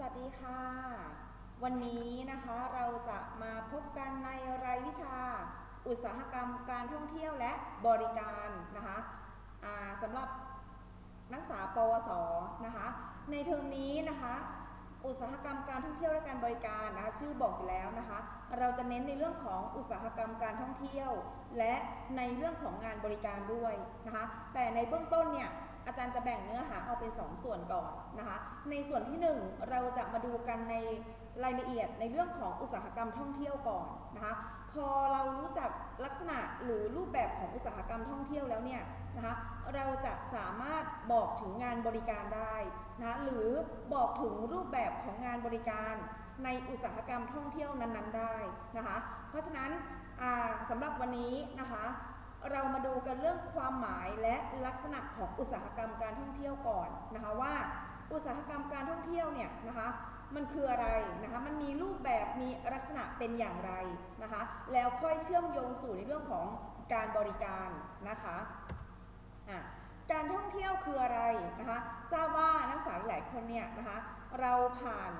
สวัสดีค่ะ วันนี้นะคะเราจะมาพบกันในรายวิชา อุตสาหกรรมการท่องเที่ยวและบริการนะคะสำหรับนักศึกษาปวสนะคะ ในเทอมนี้นะคะ อุตสาหกรรมการท่องเที่ยวและการบริการนะคะชื่อบอกอยู่แล้วนะคะ เราจะเน้นในเรื่องของอุตสาหกรรมการท่องเที่ยว และในเรื่องของงานบริการด้วยนะคะ แต่ในเบื้องต้นเนี่ย อาจารย์จะแบ่งเนื้อหาออกเป็นสองส่วนก่อนนะคะ ในส่วนที่หนึ่งเราจะมาดูกันในรายละเอียดในเรื่องของอุตสาหกรรมท่องเที่ยวก่อนนะคะ พอเรารู้จักลักษณะหรือรูปแบบของอุตสาหกรรมท่องเที่ยวแล้วเนี่ยนะคะ เราจะสามารถบอกถึงงานบริการได้นะะหรือบอกถึงรูปแบบของงานบริการในอุตสาหกรรมท่องเที่ยวนั้นๆได้นะคะ เพราะฉะนั้นสำหรับวันนี้นะคะ เรามาดูกันเรื่องความหมายและลักษณะของอุตสาหกรรมการท่องเที่ยวก่อนนะคะว่าอุตสาหกรรมการท่องเที่ยวเนี่ยนะคะมันคืออะไรนะคะมันมีรูปแบบมีลักษณะเป็นอย่างไรนะคะแล้วค่อยเชื่อมโยงสู่ในเรื่องของการบริการนะคะะการท่องเที่ยวคืออะไรนะคะทราบว่านักศึกษาหลายคนเนี่ยนะคะเราผ่าน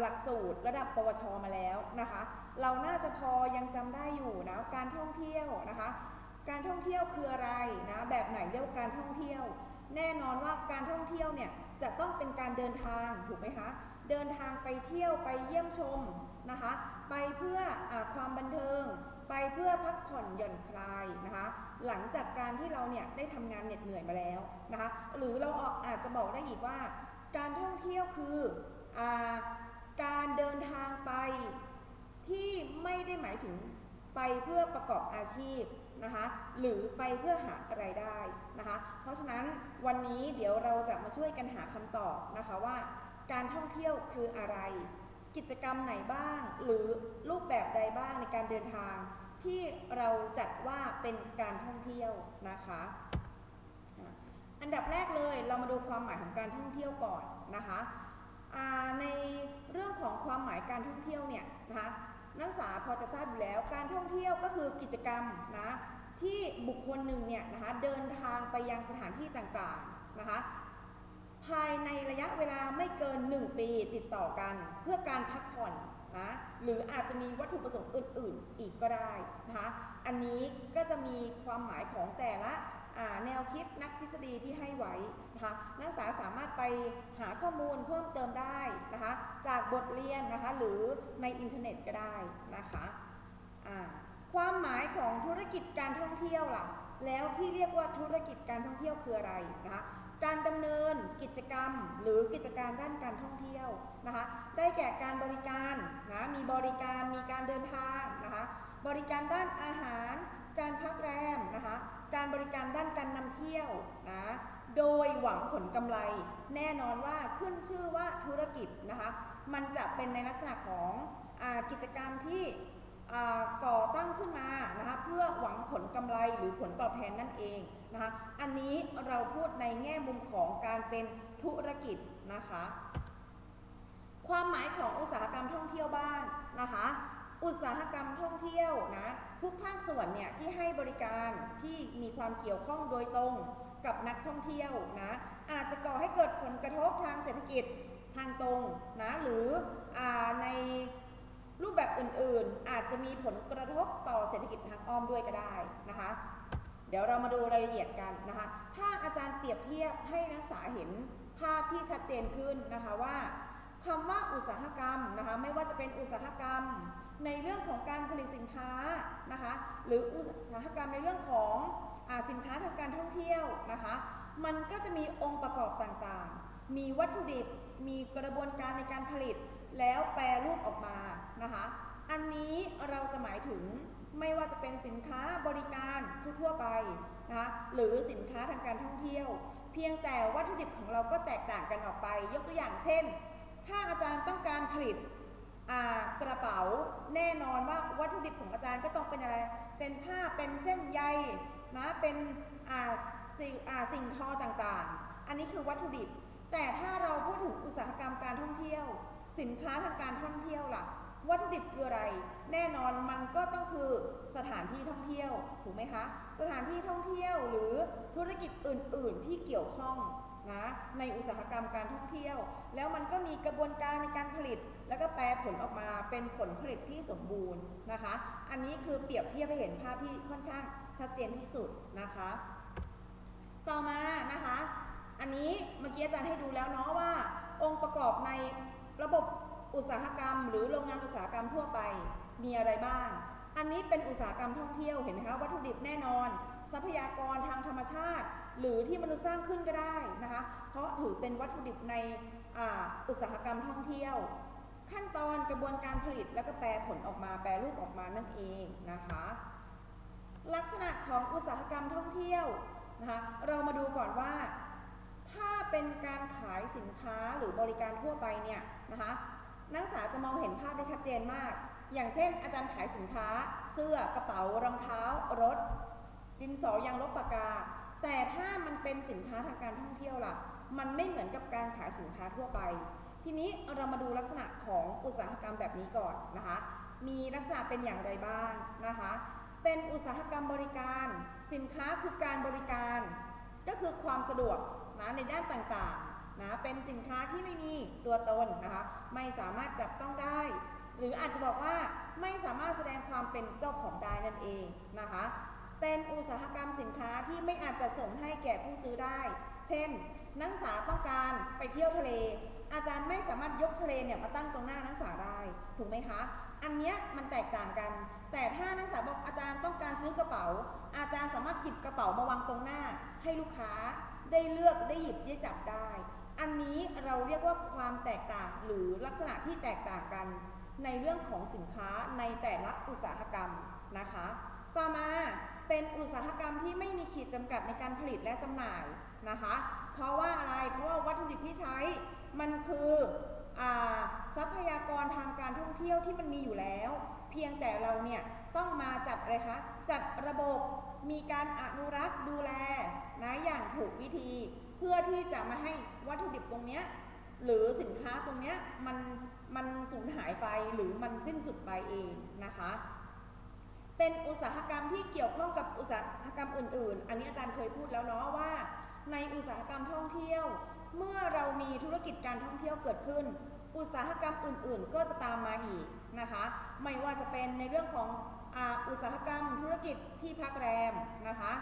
หลักสูตรระดับปวชมาแล้วนะคะ เราน่าจะพอยังจำได้อยู่นะการท่องเที่ยวนะคะ การท่องเที่ยวคืออะไรนะแบบไหนเรียกว่าการท่องเที่ยว แน่นอนว่าการท่องเที่ยวเนี่ยจะต้องเป็นการเดินทางถูกไหมคะเดินทางไปเที่ยวไปเยี่ยมชมนะคะ ไปเพื่ออความบันเทิง ไปเพื่อพักผ่อนหย่อนคลายนะคะ หลังจากการที่เราเนี่ยได้ทำงานเหน็ดเหนื่อยมาแล้วนะคะ หรือเราอาจจะบอกได้อีกว่า การท่องเที่ยวคืออการเดินทางไปที่ไม่ได้หมายถึงไปเพื่อประกอบอาชีพ นะคะหรือไปเพื่อหาไรายได้นะคะเพราะฉะนั้นวันนี้เดี๋ยวเราจะมาช่วยกันหาคำตอบนะคะว่า การท่องเที่ยวคืออะไร กิจกรรมไหนบ้าง หรือรูปแบบใดบ้างในการเดินทาง ที่เราจัดว่าเป็นการท่องเที่ยวนะคะอันดับแรกเลยเรามาดูความหมายของการท่องเที่ยวก่อนนะคะในเรื่องของความหมายการท่องเที่ยวเนี่ยนะคะ นักศึกษาพอจะทราบอยู่แล้ว การท่องเที่ยวก็คือกิจกรรมนะที่บุคคลหนึ่งเนี่ยนะคะเดินทางไปยังสถานที่ต่างๆนะคะภายในระยะเวลาไม่เกิน 1 ปีติดต่อกัน เพื่อการพักผ่อนนะหรืออาจจะมีวัตถุประสงค์อื่น ๆ อีกก็ได้นะคะอันนี้ก็จะมีความหมายของแต่ละ แนวคิดนักทฤษฎีที่ให้ไว้นะคะนักศึกษาสามารถไปหาข้อมูลเพิ่มเติมได้นะคะจากบทเรียนนะคะหรือในอินเทอร์เน็ตก็ได้นะคะความหมายของธุรกิจการท่องเที่ยวล่ะแล้วที่เรียกว่าธุรกิจการท่องเที่ยวคืออะไรนะคะการดำเนินกิจกรรมหรือกิจการด้านการท่องเที่ยวนะคะได้แก่การบริการนะมีบริการมีการเดินทางนะคะบริการด้านอาหาร การพักแรมนะคะ การบริการด้านการนำเที่ยวนะ โดยหวังผลกำไร แน่นอนว่าขึ้นชื่อว่าธุรกิจนะคะ มันจะเป็นในลักษณะของอกิจกรรมที่ก่อตั้งขึ้นมานะคะเพื่อหวังผลกำไรหรือผลตอบแทนนั่นเองนะคะ อันนี้เราพูดในแง่มุมของการเป็นธุรกิจนะคะ ความหมายของอุตสาหกรรมท่องเที่ยวบ้างนะคะ อุตสาหกรรมท่องเที่ยวนะ ทุกภาคส่วนเนี่ยที่ให้บริการที่มีความเกี่ยวข้องโดยตรงกับนักท่องเที่ยวนะอาจจะก่อให้เกิดผลกระทบทางเศรษฐกิจทางตรงนะหรืออในรูปแบบอื่นๆ อาจจะมีผลกระทบต่อเศรษฐกิจทางอ้อมด้วยก็ได้นะคะ เดี๋ยวเรามาดูรายละเอียดกันนะคะ ถ้าอาจารย์เปรียบเทียบให้นักศึกษาเห็นภาพที่ชัดเจนขึ้นนะคะว่าคำว่าอุตสาหกรรมนะคะไม่ว่าจะเป็นอุตสาหกรรม ในเรื่องของการผลิตสินค้านะคะหรืออุตสาหกรรมในเรื่องของอสินค้าทางการท่องเที่ยวนะคะมันก็จะมีองค์ประกอบต่างๆ มีวัตถุดิบ มีกระบวนการในการผลิต แล้วแปรรูปออกมานะคะ อันนี้เราจะหมายถึงไม่ว่าจะเป็นสินค้าบริการทั่วไปนะคะหรือสินค้าทางการท่องเที่ยว เพียงแต่วัตถุดิบของเราก็แตกต่างกันออกไป ยกตัวอย่างเช่น ถ้าอาจารย์ต้องการผลิต กระเป๋าแน่นอนว่าวัตถุดิบของอาจารย์ก็ต้องเป็นอะไร เป็นผ้าเป็นเส้นใยนะเป็นสิ่งอ่าสิ่งทอต่างๆ อันนี้คือวัตถุดิบ แต่ถ้าเราพูดถึงอุตสาหกรรมการท่องเที่ยว สินค้าทางการท่องเที่ยวล่ะ วัตถุดิบคืออะไร แน่นอนมันก็ต้องคือสถานที่ท่องเที่ยวถูกไหมคะ สถานที่ท่องเที่ยวหรือธุรกิจอื่น ๆ ที่เกี่ยวข้องนะในอุตสาหกรรมการท่องเที่ยว แล้วมันก็มีกระบวนการในการผลิต แล้วก็แปลผลออกมาเป็นผลผลิตที่สมบูรณ์นะคะ อันนี้คือเปรียบเทียบให้เห็นภาพที่ค่อนข้างชัดเจนที่สุดนะคะ ต่อมานะคะ อันนี้เมื่อกี้อาจารย์ให้ดูแล้วเนาะว่า องค์ประกอบในระบบอุตสาหกรรม หรือโรงงานอุตสาหกรรมทั่วไปมีอะไรบ้าง อันนี้เป็นอุตสาหกรรมท่องเที่ยวเห็นไหมคะวัตถุดิบแน่นอน ทรัพยากรทางธรรมชาติ หรือที่มนุษย์สร้างขึ้นก็ได้นะคะ เพราะถือเป็นวัตถุดิบในอ,อุตสาหกรรมท่องเที่ยว ขั้นตอนกระบวนการผลิตแล้วก็แปรผลออกมาแปรรูปออกมานั่นเองนะคะ ลักษณะของอุตสาหกรรมท่องเที่ยวนะคะเรามาดูก่อนว่า ถ้าเป็นการขายสินค้าหรือบริการทั่วไปเนี่ยนะคะนักศึกษาจะมองเห็นภาพได้ชัดเจนมาก อย่างเช่น อาจารย์ขายสินค้า เสื้อกระเป๋ารองเท้า รถ ดินสอยางลบปากกา แต่ถ้ามันเป็นสินค้าทางการท่องเที่ยวล่ะ มันไม่เหมือนกับการขายสินค้าทั่วไป ทีนี้เรามาดูลักษณะของอุตสาหกรรมแบบนี้ก่อนนะคะ มีลักษณะเป็นอย่างไรบ้างนะคะ เป็นอุตสาหกรรมบริการ สินค้าคือการบริการ ก็คือความสะดวกนะในด้านต่างๆนะ เป็นสินค้าที่ไม่มีตัวตนนะคะ ไม่สามารถจับต้องได้ หรืออาจจะบอกว่าไม่สามารถแสดงความเป็นเจ้าของได้นั่นเองนะคะ เป็นอุตสาหกรรมสินค้าที่ไม่อาจจะส่งให้แก่ผู้ซื้อได้ เช่น นักศึกษาต้องการไปเที่ยวทะเล อาจารย์ไม่สามารถยกทะเลเนี่ยมาตั้งตรงหน้านักศึกษาได้ ถูกไหมคะ อันเนี้ยมันแตกต่างกัน แต่ถ้านักศึกษาบอกอาจารย์ต้องการซื้อกระเป๋า อาจารย์สามารถหยิบกระเป๋ามาวางตรงหน้า ให้ลูกค้าได้เลือกได้หยิบได้จับได้ อันนี้เราเรียกว่าความแตกต่างหรือลักษณะที่แตกต่างกัน ในเรื่องของสินค้าในแต่ละอุตสาหกรรมนะคะ ต่อมาเป็นอุตสาหกรรมที่ไม่มีขีดจำกัดในการผลิตและจำหน่ายนะคะ เพราะว่าอะไร เพราะว่าวัตถุดิบที่ใช้ มันคืออทรัพยากรทางการท่องเที่ยวที่มันมีอยู่แล้ว เพียงแต่เราเนี่ยต้องมาจัดอะไรคะ จัดระบบมีการอนุรักษ์ดูแลนะอย่างถูกวิธี เพื่อที่จะมาให้วัตถุดิบตรงเนี้ยหรือสินค้าตรงเนี้ยมันมันสูญหายไปหรือมันสิ้นสุดไปเองนะคะ เป็นอุตสาหกรรมที่เกี่ยวข้องกับอุตสาหกรรมอื่น ๆ อันนี้อาจารย์เคยพูดแล้วเนาะว่า ในอุตสาหกรรมท่องเที่ยว เมื่อเรามีธุรกิจการท่องเที่ยวเกิดขึ้น อุตสาหกรรมอื่นๆ ก็จะตามมาอีกนะคะ ไม่ว่าจะเป็นในเรื่องของออุตสาหกรรมธุรกิจที่พักแรมนะคะ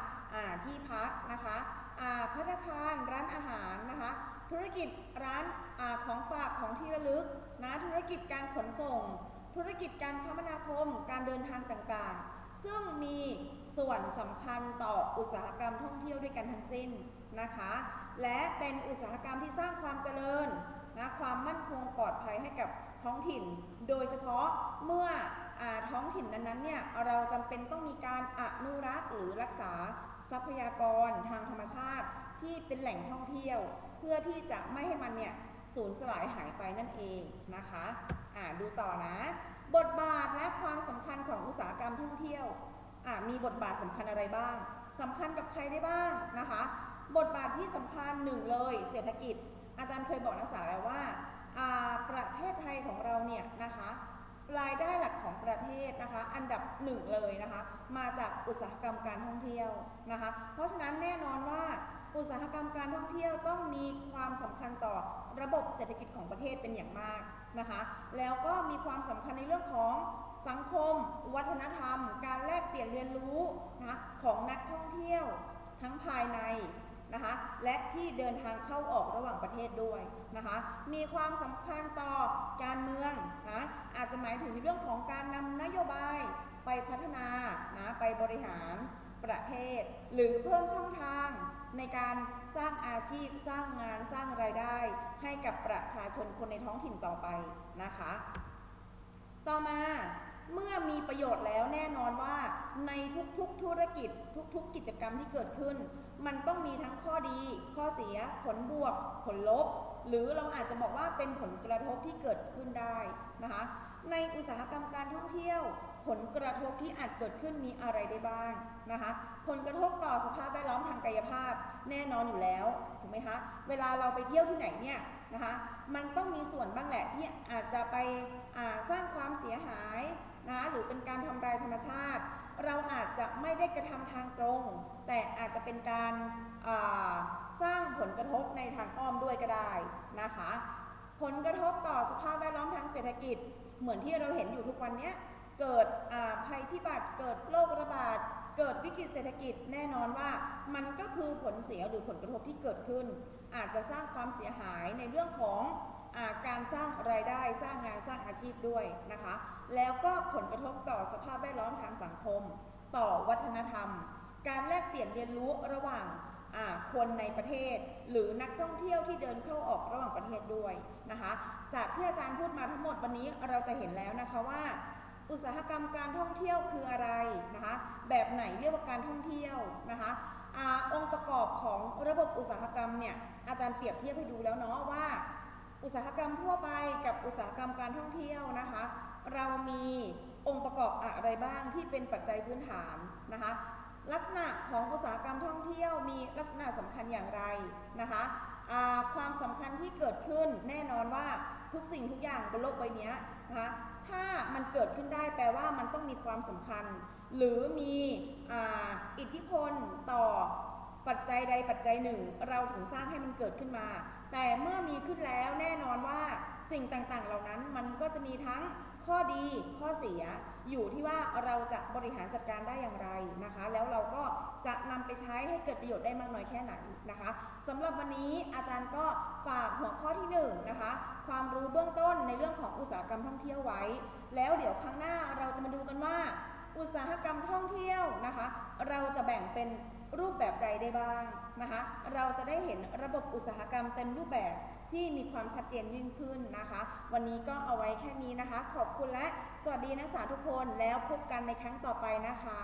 ที่พักนะคะอ่าพัตตาคารร้านอาหารนะคะ ธุรกิจร้านอาของฝากของที่ระลึกนะธุรกิจการขนส่ง ธุรกิจการคมนาคม การเดินทางต่างๆ ซึ่งมีส่วนสำคัญต่ออุตสาหกรรมท่องเที่ยวด้วยกันทั้งสิ้นนะคะ และเป็นอุตสาหกรรมที่สร้างความเจริญนะความมั่นคงปลอดภัยให้กับท้องถิ่น โดยเฉพาะเมื่ออท้องถิ่นนั้นๆเนี่ยเราจำเป็นต้องมีการอนุรักษ์หรือรักษาทรัพยากรทางธรรมชาติ ที่เป็นแหล่งท่องเที่ยว เพื่อที่จะไม่ให้มันเนี่ยสูญสลายหายไปนั่นเองนะคะอ่าดูต่อนะ บทบาทและความสำคัญของอุตสาหกรรมท่องเที่ยวอ่ามีบทบาทสำคัญอะไรบ้างสำคัญกับใครได้บ้างนะคะ บทบาทที่สำคัญหนึ่งเลยเศรษฐกิจ อาจารย์เคยบอกนักศึกษาแล้วว่าประเทศไทยของเราเนี่ยนะคะรายได้หลักของประเทศนะคะ อันดับหนึ่งเลยนะคะ มาจากอุตสาหกรรมการท่องเที่ยวนะคะ เพราะฉะนั้นแน่นอนว่าอุตสาหกรรมการท่องเที่ยวต้องมีความสำคัญต่อระบบเศรษฐกิจของประเทศเป็นอย่างมากนะคะ แล้วก็มีความสำคัญในเรื่องของสังคม วัฒนธรรม การแลกเปลี่ยนเรียนรู้นะะของนักท่องเที่ยว ทั้งภายใน นะคะ และที่เดินทางเข้าออกระหว่างประเทศด้วยนะคะ มีความสำคัญต่อการเมืองนะอาจจะหมายถึงในเรื่องของการนำนโยบายไปพัฒนานะไปบริหารประเทศ หรือเพิ่มช่องทางในการสร้างอาชีพสร้างงานสร้างรายได้ ให้กับประชาชนคนในท้องถิ่นต่อไปนะคะ ต่อมาเมื่อมีประโยชน์แล้วแน่นอน ทุกๆธุรกิจ ทุกๆ กิจกรรมที่เกิดขึ้น มันต้องมีทั้งข้อดี ข้อเสีย ผลบวก ผลลบ หรือเราอาจจะบอกว่าเป็นผลกระทบที่เกิดขึ้นได้นะคะ ในอุตสาหกรรมการท่องเที่ยว ผลกระทบที่อาจเกิดขึ้นมีอะไรได้บ้างนะคะ ผลกระทบต่อสภาพแวดล้อมทางกายภาพแน่นอนอยู่แล้วถูกไหมคะเวลาเราไปเที่ยวที่ไหนเนี่ยนะคะมันต้องมีส่วนบ้างแหละที่อาจจะไปสร้างความเสียหายนะหรือเป็นการทำลายธรรมชาติ เราอาจจะไม่ได้กระทำทางตรง แต่อาจจะเป็นการาสร้างผลกระทบในทางอ้อมด้วยก็ได้นะคะ ผลกระทบต่อสภาพแวดล้อมทางเศรษฐกิจ เหมือนที่เราเห็นอยู่ทุกวันนี้เกิดภัยพิบัติเกิดโรคระบาดเกิดวิกฤตเศรษฐกิจแน่นอนว่ามันก็คือผลเสียหรือผลกระทบที่เกิดขึ้น อาจจะสร้างความเสียหายในเรื่องของ การสร้างรายได้สร้างงานสร้างอาชีพด้วยนะคะ แล้วก็ผลกระทบต่อสภาพแวดล้อมทางสังคม ต่อวัฒนธรรม การแลกเปลี่ยนเรียนรู้ระหว่างคนในประเทศ หรือนักท่องเที่ยวที่เดินเข้าออกระหว่างประเทศด้วยนะคะ จากที่อาจารย์พูดมาทั้งหมดวันนี้เราจะเห็นแล้วนะคะว่า อุตสาหกรรมการท่องเที่ยวคืออะไรนะคะ แบบไหนเรียกว่าการท่องเที่ยวนะคะอองค์ประกอบของระบบอุตสาหกรรมเนี่ยอาจารย์เปรียบเทียบให้ดูแล้วเนาะว่า อุตสาหกรรมทั่วไปกับอุตสาหกรรมการท่องเที่ยวนะคะ เรามีองค์ประกอบอะไรบ้างที่เป็นปัจจัยพื้นฐานนะคะ ลักษณะของอุตสาหกรรมท่องเที่ยวมีลักษณะสำคัญอย่างไรนะคะความสำคัญที่เกิดขึ้นแน่นอนว่าทุกสิ่งทุกอย่างบนโลกใบนี้นะคะถ้ามันเกิดขึ้นได้แปลว่ามันต้องมีความสำคัญ หรือมีออิทธิพลต่อปัจจัยใดปัจจัยหนึ่ง เราถึงสร้างให้มันเกิดขึ้นมา แต่เมื่อมีขึ้นแล้ว อนว่าสิ่งต่างๆ เหล่านั้นมันก็จะมีทั้งข้อดีข้อเสียอยู่ที่ว่าเราจะบริหารจัดการได้อย่างไรนะคะ แล้วเราก็จะนำไปใช้ให้เกิดประโยชน์ได้มากน้อยแค่ไหนนะคะสำหรับวันนี้อาจารย์ก็ฝากหัวข้อที่หนึ่งนะคะความรู้เบื้องต้นในเรื่องของอุตสาหกรรมท่องเที่ยวไว้ แล้วเดี๋ยวครั้งหน้าเราจะมาดูกันว่า อุตสาหกรรมท่องเที่ยวนะคะ เราจะแบ่งเป็นรูปแบบใดได้บ้างนะคะ เราจะได้เห็นระบบอุตสาหกรรมเต็มรูปแบบ ที่มีความชัดเจนยิ่งขึ้นนะคะ วันนี้ก็เอาไว้แค่นี้นะคะ ขอบคุณและสวัสดีนักศึกษาทุกคนแล้วพบกันในครั้งต่อไปนะคะ